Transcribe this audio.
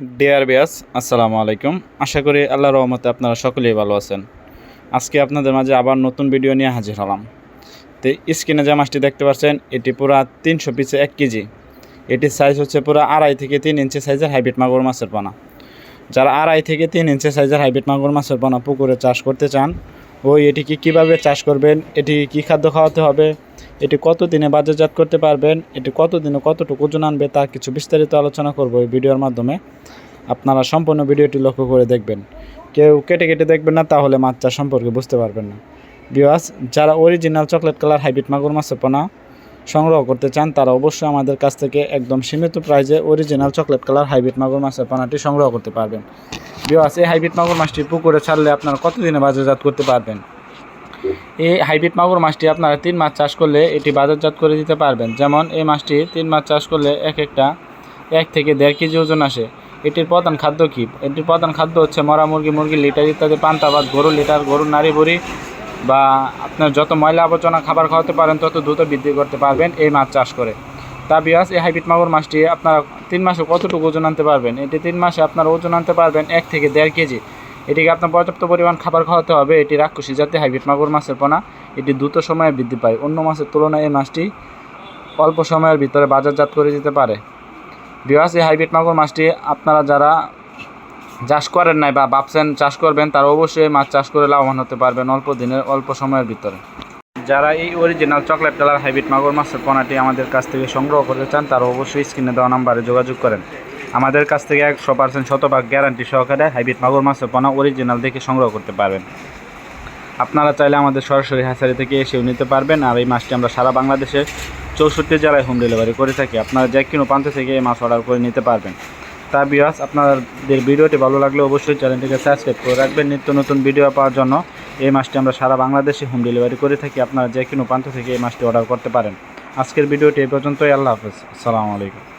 Deer বিয়াস আসসালামু আলাইকুম। আশা করি আল্লাহর রহমতে আপনারা সকলেই ভালো আছেন। আজকে আপনাদের মাঝে আবার নতুন ভিডিও নিয়ে হাজির হলাম। তো স্ক্রিনে যে মাছটি দেখতে পাচ্ছেন, এটি পুরা তিনশো পিসে এক কেজি। এটির সাইজ হচ্ছে পুরা আড়াই থেকে তিন ইঞ্চি সাইজের হাইব্রিড মাগুর মাছের পোনা। যারা আড়াই থেকে তিন ইঞ্চি সাইজের হাইব্রিড মাগুর মাছের পোনা পুকুরে চাষ করতে চান ওই এটিকে কীভাবে চাষ করবেন? এটি কী খাদ্য খাওয়াতে হবে? এটি কত দিনে বাজারজাত করতে পারবেন? এটি কত দিনে কতটুকু ওজন আনবে তা কিছু বিস্তারিত আলোচনা করব এই ভিডিওর মাধ্যমে। আপনারা সম্পূর্ণ ভিডিওটি লক্ষ্য করে দেখবেন। কেউ কেটে কেটে দেখবেন না, তাহলে মাছ চাষ সম্পর্কে বুঝতে পারবেন না। বিওয়াস যারা অরিজিনাল চকলেট কালার হাইব্রিড মাগুর মাছের পোনা সংগ্রহ করতে চান, তারা অবশ্যই আমাদের কাছ থেকে একদম সীমিত প্রাইজে অরিজিনাল চকলেট কালার হাইব্রিড মাগুর মাছের পোনাটি সংগ্রহ করতে পারবেন। বিওয়াস এই হাইব্রিড মাগুর মাছটি পুকুরে ছাড়লে আপনারা কতদিনে বাজারজাত করতে পারবেন? এই হাইব্রিড মাগুর মাছটি আপনারা তিন মাছ চাষ করলে এটি বাজারজাত করে দিতে পারবেন। যেমন এই মাছটি তিন মাছ চাষ করলে এক একটা এক থেকে দেড় কেজি ওজন আসে। এটির প্রধান খাদ্য কী? এটির প্রধান খাদ্য হচ্ছে মরা মুরগি মুরগি লিটার ইত্যাদি, পান্তা ভাত গরু লিটার, গরুর নারী বুড়ি বা আপনার যত ময়লা আবর্জনা খাবার খাওয়াতে পারেন, তত দ্রুত বৃদ্ধি করতে পারবেন এই মাছ চাষ করে। তা বিয়াস এই হাইব্রিড মাগুর মাছটি আপনারা তিন মাসে কতটুকু ওজন আনতে পারবেন? এটি তিন মাসে আপনারা ওজন আনতে পারবেন এক থেকে দেড় কেজি। এটিকে আপনার পর্যাপ্ত পরিমাণ খাবার খাওয়াতে হবে। এটি রাক্ষসী জাতীয় হাইব্রিড মাগুর মাছের পোনা। এটি দ্রুত সময়ে বৃদ্ধি পায়। অন্য মাছের তুলনায় এই মাছটি অল্প সময়ের ভিতরে বাজারজাত করে দিতে পারে। বিবাস এই হাইব্রিড মাগুর মাছটি আপনারা যারা চাষ করেন নাই বা ভাবছেন চাষ করবেন, তারা অবশ্যই মাছ চাষ করে লাভবান হতে পারবেন অল্প দিনের, অল্প সময়ের ভিতরে। যারা এই অরিজিনাল চকলেট কালার হাইব্রিড মাগুর মাছের পোনাটি আমাদের কাছ থেকে সংগ্রহ করতে চান, তারা অবশ্যই স্ক্রিনে দেওয়া নাম্বারে যোগাযোগ করেন। আমাদের কাছ থেকে একশো পার্সেন্ট শতভাগ গ্যারান্টি সহকারে হাইব্রিড মাগুর মাছের পোনা অরিজিনাল দেখে সংগ্রহ করতে পারবেন। আপনারা চাইলে আমাদের সরাসরি হ্যাচারি থেকে এসেও নিতে পারবেন, আর এই মাছটি আমরা সারা বাংলাদেশে চৌষট্টি জেলায় হোম ডেলিভারি করে থাকি। আপনারা যে কোনো প্রান্ত থেকে এই মাছ অর্ডার করে নিতে পারবেন। তা বিয়াস আপনাদের ভিডিওটি ভালো লাগলে অবশ্যই চ্যানেলটিকে সাবস্ক্রাইব করে রাখবেন। নিত্য নতুন ভিডিও পাওয়ার জন্য এই মাসটি আমরা সারা বাংলাদেশে হোম ডেলিভারি করে থাকি। আপনারা যে কোনো প্রান্ত থেকে এই মাসটি অর্ডার করতে পারেন। আজকের ভিডিওটি এই পর্যন্তই। আল্লাহ হাফেজ। আসসালামু আলাইকুম।